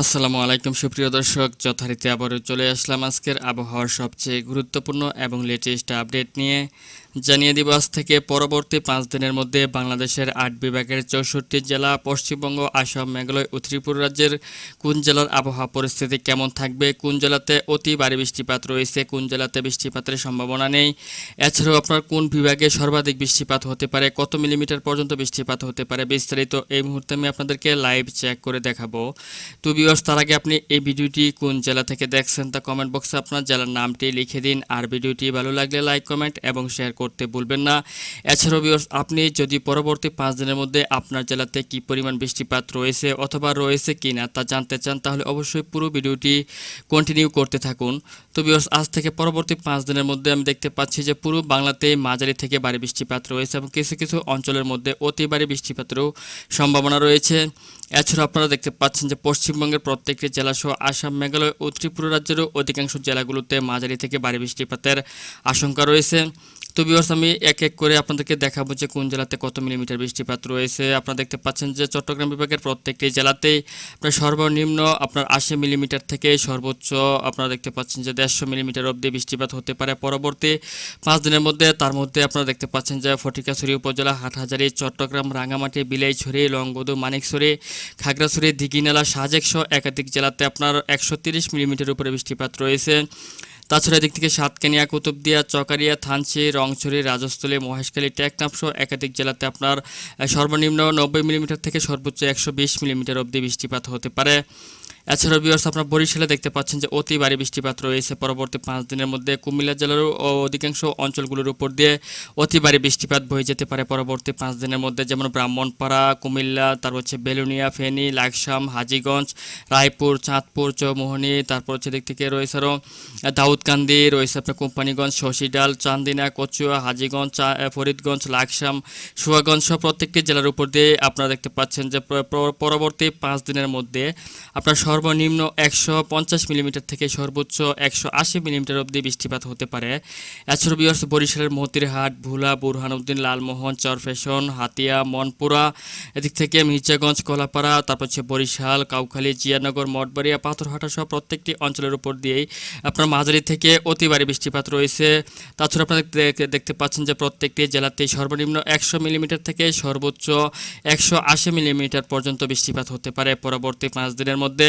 আসসালামু আলাইকুম, সুপ্রিয় দর্শক। যথারীতি আবারও চলে আসলাম আজকের আবহাওয়ার সবচেয়ে গুরুত্বপূর্ণ এবং লেটেস্ট আপডেট নিয়ে। জানিয়ে দিব আজ থেকে পরবর্তী পাঁচ দিনের মধ্যে বাংলাদেশের আট বিভাগের চৌষট্টি জেলা, পশ্চিমবঙ্গ, আসাম, মেঘালয় ও ত্রিপুরা রাজ্যের কোন জেলার আবহাওয়া পরিস্থিতি কেমন থাকবে, কোন জেলাতে অতি ভারী বৃষ্টিপাত রয়েছে, কোন জেলাতে বৃষ্টিপাতের সম্ভাবনা নেই। এছাড়াও আপনার কোন বিভাগে সর্বাধিক বৃষ্টিপাত হতে পারে, কত মিলিমিটার পর্যন্ত বৃষ্টিপাত হতে পারে বিস্তারিত এই মুহূর্তে আমি আপনাদেরকে লাইভ চেক করে দেখাবো। তো ভিউয়ার্স তার আগে আপনি এই ভিডিওটি কোন জেলা থেকে দেখছেন তা কমেন্ট বক্সে আপনার জেলার নামটি লিখে দিন। আর ভিডিওটি ভালো লাগলে লাইক কমেন্ট এবং শেয়ার করতে ভুলবেন না। এছাড়াও ভিউয়ার্স আপনি যদি পরবর্তী পাঁচ দিনের মধ্যে আপনার জেলাতে কি পরিমাণ বৃষ্টিপাত রয়েছে অথবা রয়েছে কি না তা জানতে চান, তাহলে অবশ্যই পুরো ভিডিওটি কন্টিনিউ করতে থাকুন। তো ভিউয়ার্স আজ থেকে পরবর্তী পাঁচ দিনের মধ্যে আমি দেখতে পাচ্ছি যে পুরো বাংলাতে মাঝারি থেকে ভারী বৃষ্টিপাত রয়েছে এবং কিছু কিছু অঞ্চলের মধ্যে অতি ভারী বৃষ্টিপাতেরও সম্ভাবনা রয়েছে। এছাড়াও আপনারা দেখতে পাচ্ছেন যে পশ্চিমবঙ্গের প্রত্যেকটি জেলাসহ আসাম, মেঘালয় ও ত্রিপুরা রাজ্যেরও অধিকাংশ জেলাগুলোতে মাঝারি থেকে ভারী বৃষ্টিপাতের আশঙ্কা রয়েছে। তো বিভার্স আমি এক এক করে আপনাদেরকে দেখাবো যে কোন জেলাতে কত মিলিমিটার বৃষ্টিপাত রয়েছে। আপনারা দেখতে পাচ্ছেন যে চট্টগ্রাম বিভাগের প্রত্যেকটি জেলাতেই আপনার সর্বনিম্ন আপনার আশি মিলিমিটার থেকে সর্বোচ্চ আপনারা দেখতে পাচ্ছেন যে দেড়শো মিলিমিটার অবধি বৃষ্টিপাত হতে পারে পরবর্তী পাঁচ দিনের মধ্যে। তার মধ্যে আপনারা দেখতে পাচ্ছেন যে ফটিকাছড়ি উপজেলা হাটহাজারি, চট্টগ্রাম রাঙামাটি বিলাইছড়ি, লংগদু, মানিকছড়ি, খাগড়াছড়ি, দিঘিনালা, সাজেক সহ একাধিক জেলাতে আপনার একশো তিরিশ মিলিমিটার উপরে বৃষ্টিপাত রয়েছে। তাছাড়া এদিক থেকে সাতকানিয়া, কুতুবদিয়া, চকারিয়া, থানচি, রংছড়ি, রাজস্থলী, মহেশখালী, টেকনাফ সহ একাধিক জেলাতে আপনার সর্বনিম্ন নব্বই মিলিমিটার থেকে সর্বোচ্চ একশো বিশ মিলিমিটার অবধি বৃষ্টিপাত হতে পারে। এছাড়াও বিয়ার্স আপনার বরিশালে দেখতে পাচ্ছেন যে অতি ভারী বৃষ্টিপাত রয়েছে। পরবর্তী পাঁচ দিনের মধ্যে কুমিল্লা জেলার অধিকাংশ অঞ্চলগুলোর উপর দিয়ে অতি ভারী বৃষ্টিপাত বয়ে যেতে পারে। পরবর্তী পাঁচ দিনের মধ্যে যেমন ব্রাহ্মণপাড়া, কুমিল্লা তারপর হচ্ছে বেলুনিয়া, ফেনী, লাকসাম, হাজিগঞ্জ, রায়পুর, চাঁদপুর, চৌমোহনী, তারপর হচ্ছে দিক থেকে রয়েছে আরও দাউদকান্দি, রয়েছে আপনার কোম্পানিগঞ্জ, শশীডাল, চান্দিনা, কচুয়া, হাজিগঞ্জ ফরিদগঞ্জ, লাকসাম, সুয়াগঞ্জ সহ প্রত্যেকটি জেলার উপর দিয়ে আপনারা দেখতে পাচ্ছেন যে পরবর্তী পাঁচ দিনের মধ্যে আপনার সর্বনিম্ন একশো পঞ্চাশ মিলিমিটার থেকে সর্বোচ্চ একশো আশি মিলিমিটার অবধি বৃষ্টিপাত হতে পারে। এছাড়াও বিহার, বরিশালের মতিরহাট, ভুলা, বুরহানুদ্দিন, লালমোহন, চরফেশন, হাতিয়া, মনপুরা, এদিক থেকে মির্জাগঞ্জ, কলাপাড়া, তারপর হচ্ছে বরিশাল, কাউখালী, জিয়ানগর, মঠবাড়িয়া পাথরহাটা সহ প্রত্যেকটি অঞ্চলের উপর দিয়েই আপনার মাঝারি থেকে অতি বৃষ্টিপাত রয়েছে। তাছাড়া আপনারা দেখতে পাচ্ছেন যে প্রত্যেকটি জেলাতেই সর্বনিম্ন একশো মিলিমিটার থেকে সর্বোচ্চ একশো আশি মিলিমিটার পর্যন্ত বৃষ্টিপাত হতে পারে। পরবর্তী পাঁচ দিনের মধ্যে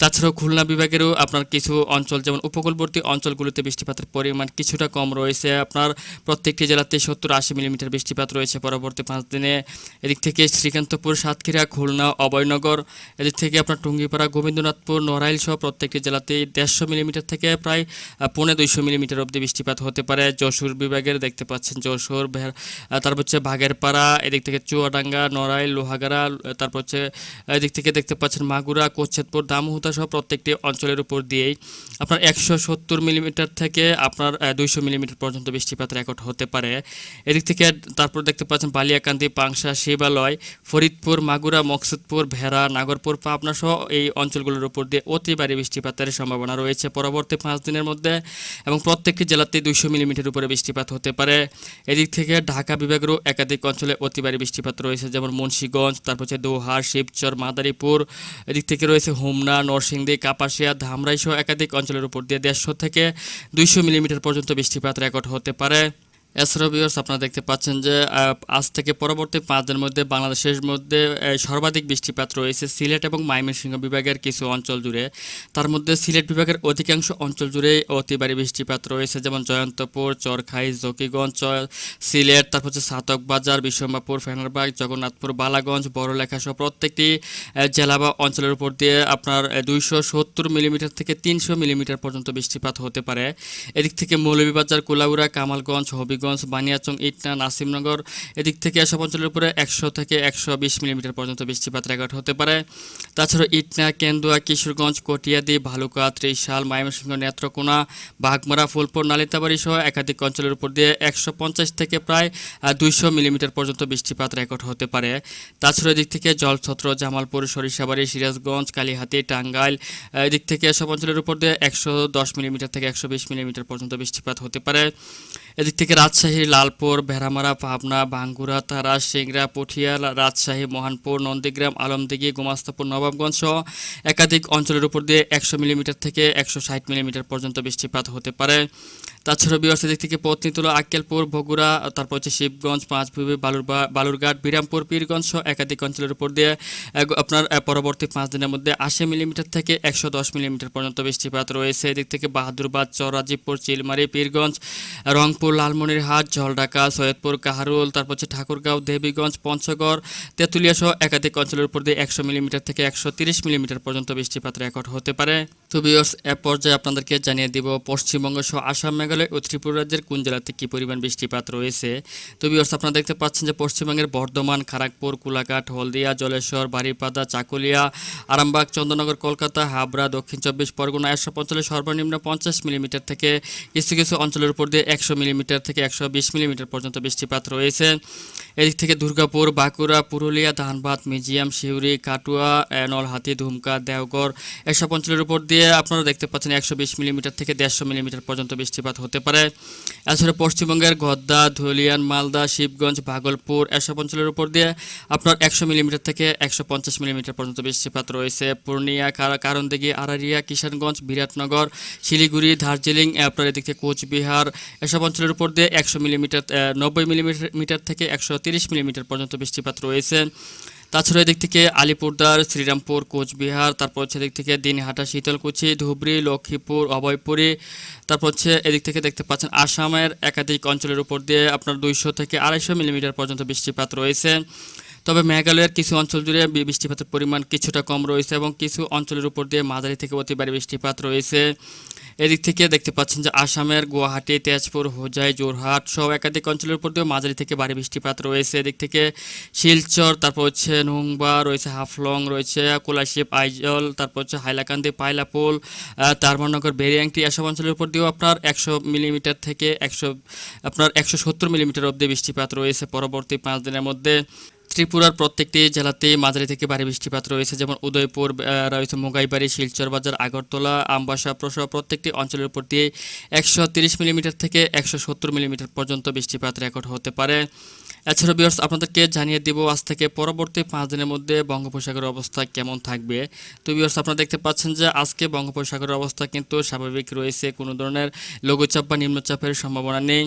তাছাড়াও খুলনা বিভাগেরও আপনার কিছু অঞ্চল, যেমন উপকূলবর্তী অঞ্চলগুলোতে বৃষ্টিপাতের পরিমাণ কিছুটা কম রয়েছে। আপনার প্রত্যেকটি জেলাতে সত্তর আশি মিলিমিটার বৃষ্টিপাত রয়েছে পরবর্তী পাঁচ দিনে। এদিক থেকে শ্রীকান্তপুর, সাতক্ষীরা, খুলনা, অভয়নগর, এদিক থেকে আপনার টুঙ্গিপাড়া, গোবিন্দনাথপুর নড়াইল সহ প্রত্যেকটি জেলাতেই দেড়শো মিলিমিটার থেকে প্রায় পৌনে দুইশো মিলিমিটার অবধি বৃষ্টিপাত হতে পারে। যশোর বিভাগের দেখতে পাচ্ছেন যশোর তারপর হচ্ছে বাঘেরপাড়া, এদিক থেকে চুয়াডাঙ্গা, নড়াইল, লোহাগাড়া, তারপর হচ্ছে এদিক থেকে দেখতে পাচ্ছেন মাগুরা কোচ্ছেদপুর দামোহতা সহ প্রত্যেকটি অঞ্চলের উপর দিয়েই আপনার একশো সত্তর মিলিমিটার থেকে আপনার দুইশো মিলিমিটার পর্যন্ত বৃষ্টিপাত রেকর্ড হতে পারে। এদিক থেকে তারপর দেখতে পাচ্ছেন বালিয়াকান্দি, পাংশা, শিবালয়, ফরিদপুর, মাগুরা, মকসুদপুর, ভেড়া, নাগরপুর, পাবনা সহ এই অঞ্চলগুলোর উপর দিয়ে অতি বৃষ্টিপাতের সম্ভাবনা রয়েছে। পরবর্তী পাঁচ দিনের মধ্যে এবং প্রত্যেকটি জেলাতে দুইশো মিলিমিটার উপরে বৃষ্টিপাত হতে পারে। এদিক থেকে ঢাকা বিভাগেরও একাধিক অঞ্চলে অতি বৃষ্টিপাত রয়েছে, যেমন মুন্সীগঞ্জ, তারপর হচ্ছে দোহার, শিবচর, মাদারীপুর। এদিক থেকে রয়েছে হোমনা নরসিংদী, কাপাসিয়া, ধামরাইসহ একাধিক অঞ্চলের উপর দিয়ে দেড়শো থেকে দুইশো মিলিমিটার পর্যন্ত বৃষ্টিপাত রেকর্ড হতে পারে। এছাড়াও আপনারা দেখতে পাচ্ছেন যে আজ থেকে পরবর্তী পাঁচ দিনের মধ্যে বাংলাদেশের মধ্যে সর্বাধিক বৃষ্টিপাত রয়েছে সিলেট এবং ময়মনসিংহ বিভাগের কিছু অঞ্চল জুড়ে। তার মধ্যে সিলেট বিভাগের অধিকাংশ অঞ্চল জুড়ে অতি ভারী বৃষ্টিপাত রয়েছে, যেমন জয়ন্তপুর, চরখাই, জকিগঞ্জ সিলেট, তারপর হচ্ছে সাতক বাজার বিশ্বম্বাপুর ফেনারবাগ, জগন্নাথপুর, বালাগঞ্জ, বড়লেখা সহ প্রত্যেকটি জেলা বা অঞ্চলের উপর দিয়ে আপনার দুইশো সত্তর মিলিমিটার থেকে তিনশো মিলিমিটার পর্যন্ত বৃষ্টিপাত হতে পারে। এদিক থেকে মৌলভীবাজার, কুলাউড়া, কামালগঞ্জ, হবিগঞ্জ বানিয়াচং, ইটনা, নাসিমনগর এদিক থেকে এসব অঞ্চলের উপরে একশো থেকে একশো বিশ মিলিমিটার পর্যন্ত বৃষ্টিপাত রেকর্ড হতে পারে। তাছাড়া ইটনা, কেন্দুয়া, কিশোরগঞ্জ, কটিয়াদি, ভালুকা, ত্রিশাল, ময়মনসিংহ, নেত্রকোনা বাঘমারা ফুলপুর, নালিতাবাড়ি সহ একাধিক অঞ্চলের উপর দিয়ে একশো পঞ্চাশ থেকে প্রায় দুইশো মিলিমিটার পর্যন্ত বৃষ্টিপাত রেকর্ড হতে পারে। তাছাড়া এদিক থেকে জলছত্র, জামালপুর, সরিষাবাড়ি, সিরাজগঞ্জ, কালীহাতি, টাঙ্গাইল এদিক থেকে এসব অঞ্চলের উপর দিয়ে একশো দশ মিলিমিটার থেকে একশো বিশ মিলিমিটার পর্যন্ত বৃষ্টিপাত হতে পারে। এদিক থেকে রাজশাহী, লালপুর, ভেড়ামারা, পাবনা, বাঙ্গুরা, তারা সিংরা পুঠিয়া রাজশাহী, মহানপুর, নন্দীগ্রাম, আলমদিঘি, গোমাস্তাপুর নবাবগঞ্জ সহ একাধিক অঞ্চলের উপর দিয়ে একশো মিলিমিটার থেকে একশো ষাট মিলিমিটার পর্যন্ত বৃষ্টিপাত হতে পারে। তাছাড়া বিহার দিক থেকে পত্নীতলা আক্কেলপুর, বগুড়া, তারপর হচ্ছে শিবগঞ্জ, পাঁচবিবি বালুরবা বালুরঘাট, বিরামপুর, পীরগঞ্জ সহ একাধিক অঞ্চলের উপর দিয়ে আপনার পরবর্তী পাঁচ দিনের মধ্যে আশি মিলিমিটার থেকে একশো দশ মিলিমিটার পর্যন্ত বৃষ্টিপাত রয়েছে। এদিক থেকে বাহাদুরবাদ চরাজিপুর চিলমারি, পীরগঞ্জ, রংপুর, লালমনিরহাট জলঢাকা সৈয়দপুর, কাহারুল, তারপর হচ্ছে ঠাকুরগাঁও, দেবীগঞ্জ, পঞ্চগড়, তেঁতুলিয়া সহ একাধিক অঞ্চলের উপর দিয়ে একশো মিলিমিটার থেকে একশো তিরিশ মিলিমিটার পর্যন্ত বৃষ্টিপাত রেকর্ড হতে পারে। তো বিয়র্স এ পর্যায়ে আপনাদেরকে জানিয়ে দিব, পশ্চিমবঙ্গ সহ আসাম, মেঘালয় ও ত্রিপুরা রাজ্যের কোন জেলাতে কী পরিমাণ বৃষ্টিপাত রয়েছে? তো বিয়র্স আপনারা দেখতে পাচ্ছেন যে পশ্চিমবঙ্গের বর্ধমান খড়গপুর কুলাঘাট হলদিয়া জলেশ্বর বাড়িপাদা চাকুলিয়া আরামবাগ চন্দ্রনগর কলকাতা হাবড়া দক্ষিণ চব্বিশ পরগনা এসব অঞ্চলে সর্বনিম্ন পঞ্চাশ মিলিমিটার থেকে কিছু কিছু অঞ্চলের উপর দিয়ে একশো মিলিমিটার থেকে একশো বিশ মিলিমিটার পর্যন্ত বৃষ্টিপাত রয়েছে। এদিক থেকে দুর্গাপুর বাঁকুড়া পুরুলিয়া ধানবাদ মিজিয়াম শিউরি কাটুয়া এ, নলহাটি ধুমকা দেওগড় এসব অঞ্চলের উপর দিয়ে আপনারা দেখতে পাচ্ছেন একশো বিশ মিলিমিটার থেকে দেড়শো মিলিমিটার পর্যন্ত বৃষ্টিপাত হতে পারে। এছাড়া পশ্চিমবঙ্গের গদ্দা, ধুলিয়ান, মালদা, শিবগঞ্জ, ভাগলপুর এসব অঞ্চলের উপর দিয়ে আপনার একশো মিলিমিটার থেকে একশো পঞ্চাশ মিলিমিটার পর্যন্ত বৃষ্টিপাত রয়েছে। পূর্ণিয়া, কারা- কারণদিঘি, আরারিয়া, কিষানগঞ্জ, বিরাটনগর, শিলিগুড়ি, দার্জিলিং আপনার এদিক থেকে কোচবিহার এসব অঞ্চলের উপর দিয়ে একশো মিলিমিটার নব্বই মিলিমিটার মিটার থেকে একশো তিরিশ মিলিমিটার পর্যন্ত বৃষ্টিপাত রয়েছে। তাছাড়া এদিক থেকে আলিপুরদার, শ্রীরামপুর, কোচবিহার, তারপর হচ্ছে এদিক থেকে দিনহাটা, শীতলকুচি, ধুবড়ি, লক্ষ্মীপুর, অভয়পুরী, তারপর হচ্ছে এদিক থেকে দেখতে পাচ্ছেন আসামের একাধিক অঞ্চলের উপর দিয়ে আপনার দুইশো থেকে আড়াইশো মিলিমিটার পর্যন্ত বৃষ্টিপাত রয়েছে। তবে মেঘালয়ের কিছু অঞ্চল জুড়ে বৃষ্টিপাতের পরিমাণ কিছুটা কম রয়েছে এবং কিছু অঞ্চলের উপর দিয়ে মাঝারি থেকে অতি ভারী বৃষ্টিপাত রয়েছে। এদিক থেকে দেখতে পাচ্ছেন যে আসামের গুয়াহাটি, তেজপুর, হোজাই জোরহাট সহ একাধিক অঞ্চলের উপর দিয়েও মাঝারি থেকে ভারী বৃষ্টিপাত রয়েছে। এদিক থেকে শিলচর, তারপর হচ্ছে নুংবা, রয়েছে হাফলং, রয়েছে কোলাশিপ, আইজল, তারপর হচ্ছে হাইলাকান্দি, পাইলাপুল তারমানগর, বেরিয়াংটি এসব অঞ্চলের উপর দিয়েও আপনার একশো মিলিমিটার থেকে একশো, আপনার একশো সত্তর মিলিমিটার অবধি বৃষ্টিপাত রয়েছে পরবর্তী পাঁচ দিনের মধ্যে। ত্রিপুরার প্রত্যেকটি জেলাতেই মাঝারি থেকে ভারী বৃষ্টিপাত রয়েছে, যেমন উদয়পুর রয়েছে মোগাইবাড়ি, শিলচর বাজার, আগরতলা, আমবাসা প্রসহ প্রত্যেকটি অঞ্চলের উপর দিয়ে একশো মিলিমিটার থেকে একশো সত্তর মিলিমিটার পর্যন্ত বৃষ্টিপাত রেকর্ড হতে পারে। এছাড়া বিয়ার্স আপনাদেরকে জানিয়ে দিব আজ থেকে পরবর্তী পাঁচ দিনের মধ্যে বঙ্গোপসাগরের অবস্থা কেমন থাকবে। তো বিয়ার্স আপনারা দেখতে পাচ্ছেন যে আজকে বঙ্গোপসাগরের অবস্থা কিন্তু স্বাভাবিক রয়েছে, কোনো ধরনের লঘুচাপ বা নিম্নচাপের সম্ভাবনা নেই।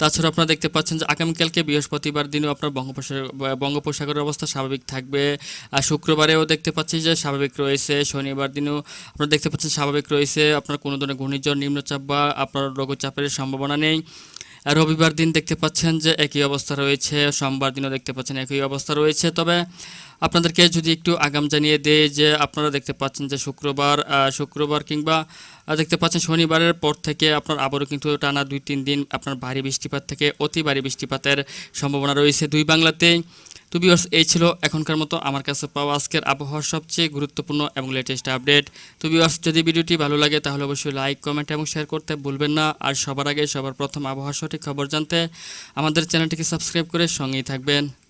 তাছাড়া আপনারা দেখতে পাচ্ছেন যে আগামীকালকে বৃহস্পতিবার দিনও আপনার বঙ্গোপসাগর বঙ্গোপসাগরের অবস্থা স্বাভাবিক থাকবে। আর শুক্রবারেও দেখতে পাচ্ছি যে স্বাভাবিক রয়েছে। শনিবার দিনও আপনারা দেখতে পাচ্ছেন স্বাভাবিক রয়েছে। আপনার কোনো ধরনের ঘূর্ণিঝড়, নিম্নচাপ বা আপনার লঘুচাপের সম্ভাবনা নেই। রবিবার দিন দেখতে পাচ্ছেন যে একই অবস্থা রয়েছে, সোমবার দিনও দেখতে পাচ্ছেন একই অবস্থা রয়েছে। তবে আপনাদেরকে যদি একটু আগাম জানিয়ে দেয় যে আপনারা দেখতে পাচ্ছেন যে শুক্রবার শুক্রবার কিংবা দেখতে পাচ্ছেন শনিবারের পর থেকে আপনার আবারও কিন্তু টানা দুই, তিন দিন আপনার ভারী বৃষ্টিপাত থেকে অতি ভারী বৃষ্টিপাতের সম্ভাবনা রয়েছে। দুই বাংলাতেই তো বিওর্স এই ছিল এখনকার মতো। আমার কাছে পাওয়া আজকের আবহাওয়ার সবচেয়ে গুরুত্বপূর্ণ এবং লেটেস্ট আপডেট তো বিওর্স যদি ভিডিওটি ভালো লাগে, তাহলে অবশ্যই লাইক কমেন্ট এবং শেয়ার করতে ভুলবেন না। আর সবার আগে সবার প্রথম আবহাওয়ার সঠিক খবর জানতে আমাদের চ্যানেলটিকে সাবস্ক্রাইব করে সঙ্গেই থাকবেন।